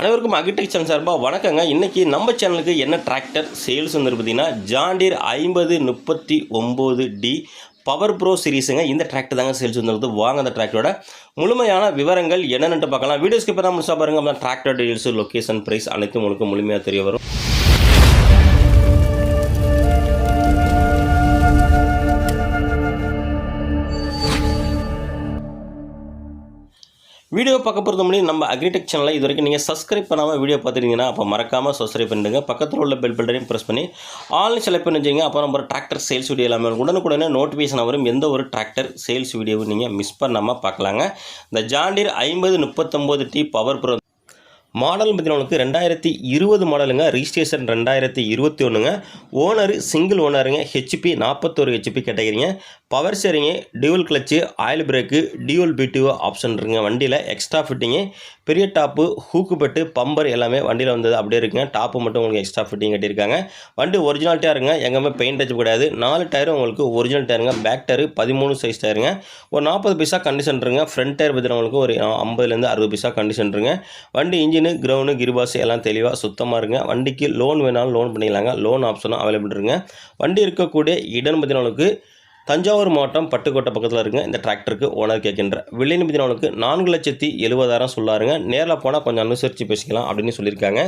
அனைவருக்கும் அக்ரிடெக் சார்பாக வணக்கங்க. இன்றைக்கி நம்ம சேனலுக்கு என்ன டிராக்டர்? சேல்ஸ் வந்து பார்த்தீங்கன்னா ஜாண்டியர் ஐம்பது முப்பத்தி ஒம்பது டி பவர் ப்ரோ சீரிஸுங்க. இந்த டிராக்டர் தாங்க சேல்ஸ் வந்துருக்குது வாங்க அந்த டிராக்டரோட முழுமையான விவரங்கள் என்னென்னு பார்க்கலாம். வீடியோஸ்க்கு இப்போ தான் முழுசாக பாருங்க. அப்படின்னா டிராக்டர் டீல்ஸ் லொக்கேஷன் ப்ரைஸ் அனைத்தும் உங்களுக்கு முழுமையாக தெரிய வரும். வீடியோ பார்க்க போகிறது முன்னாடி நம்ம அக்ரிடெக் சேனலில் இது வரைக்கும் நீங்கள் சப்ஸ்கிரைப் பண்ணாமல் வீடியோ பார்த்துருந்தீங்கன்னா அப்போ மறக்காமல் சப்ஸ்கிரைப் பண்ணிடுங்க. பக்கத்தில் உள்ள பெல் பட்டனையும் ப்ரெஸ் பண்ணி ஆன்லைன் செலக்ட் பண்ணி அப்புறம் அப்போ நம்ம டிராக்டர் சேல்ஸ் வீடியோ எல்லாமே உடனுக்குடனே நோட்டிஃபிகேஷன் வரும். எந்த ஒரு டிராக்டர் சேல்ஸ் வீடியோவும் நீங்கள் மிஸ் பண்ணாமல் பார்க்கலாங்க. இந்த ஜாண்டீர் ஐம்பது முப்பத்தொம்போது டி பவர் ப்ரோ மாடல் பார்த்தீங்கன்னா ரெண்டாயிரத்தி இருபது மாடலுங்க. ரிஜிஸ்ட்ரேஷன் ரெண்டாயிரத்தி இருபத்தி ஒன்றுங்க ஓனர் சிங்கிள் ஓனருங்க ஹெச்பி நாற்பத்தோரு HP கேட்டகிரிங்க. Power steering dual clutch oil brake dual PTO option இருக்குங்க. வண்டியில் எக்ஸ்ட்ரா ஃபிட்டிங்கு பெரிய டாப்பு ஹூக்கு பெட்டு பம்பர் எல்லாமே வண்டியில் வந்தது அப்படியே இருக்குங்க. டாப்பு மட்டும் உங்களுக்கு எக்ஸ்ட்ரா ஃபிட்டிங் கட்டியிருக்காங்க. வண்டி ஒரிஜினாலிட்டியாக இருங்க எங்கேயுமே பெயிண்ட் அடிச்சு கிடையாது நாலு டயரும் உங்களுக்கு ஒரிஜினல் டயருங்க பேக் டயரு பதிமூணு சைஸ் டயருங்க ஒரு நாற்பது பைசா கண்டிஷன் இருங்க ஃப்ரண்ட் டயர் பற்றினவங்களுக்கு ஒரு ஐம்பதுலேருந்து அறுபது பைசா கண்டிஷன் இருங்க வண்டி இன்ஜின் கிரவுண்டு கிரிபாஸ் எல்லாம் தெளிவாக சுத்தமாக இருங்க. வண்டிக்கு லோன் வேணாலும் லோன் பண்ணிக்கலாங்க லோன் ஆப்ஷனும் அவைலபிள் இருங்க. வண்டி இருக்கக்கூடிய இடம் பற்றினவங்களுக்கு தஞ்சாவூர் மாவட்டம் பட்டுக்கோட்டை பக்கத்தில் இருக்குங்க. இந்த டிராக்டருக்கு ஓனர் கேட்கின்ற விலை பற்றினவங்களுக்கு நான்கு லட்சத்தி எழுபதாயிரம் சொல்லாருங்க. நேரில் போனால் கொஞ்சம் அனுசரித்து பேசிக்கலாம் அப்படின்னு சொல்லியிருக்காங்க.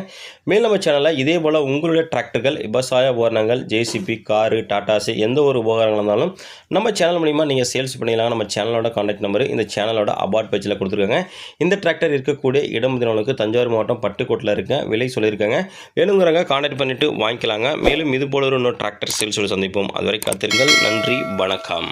மேல் நம்ம சேனலில் இதே போல் உங்களுடைய டிராக்டர்கள் விவசாய உபகரணங்கள் ஜேசிபி காரு டாட்டாஸு எந்த ஒரு உபகரணங்கள் இருந்தாலும் நம்ம சேனல் மூலிமா நீங்கள் சேல்ஸ் பண்ணிக்கலாம். நம்ம சேனலோட கான்டாக்ட் நம்பர் இந்த சேனலோட அபார்ட் பேஜில் கொடுத்துருக்காங்க. இந்த டிராக்டர் இருக்கக்கூடிய இடம் பற்றினவங்களுக்கு தஞ்சாவூர் மாவட்டம் பட்டுக்கோட்டில் இருக்க விலை சொல்லியிருக்காங்க. வேணுங்கிறவங்க கான்டாக்ட் பண்ணிவிட்டு வாங்கிக்கலாங்க. மேலும் இது போல ஒரு இன்னொரு டிராக்டர் சேல்ஸோடு சந்திப்போம். அதுவரை காத்திருங்கள். நன்றி வணக்கம்.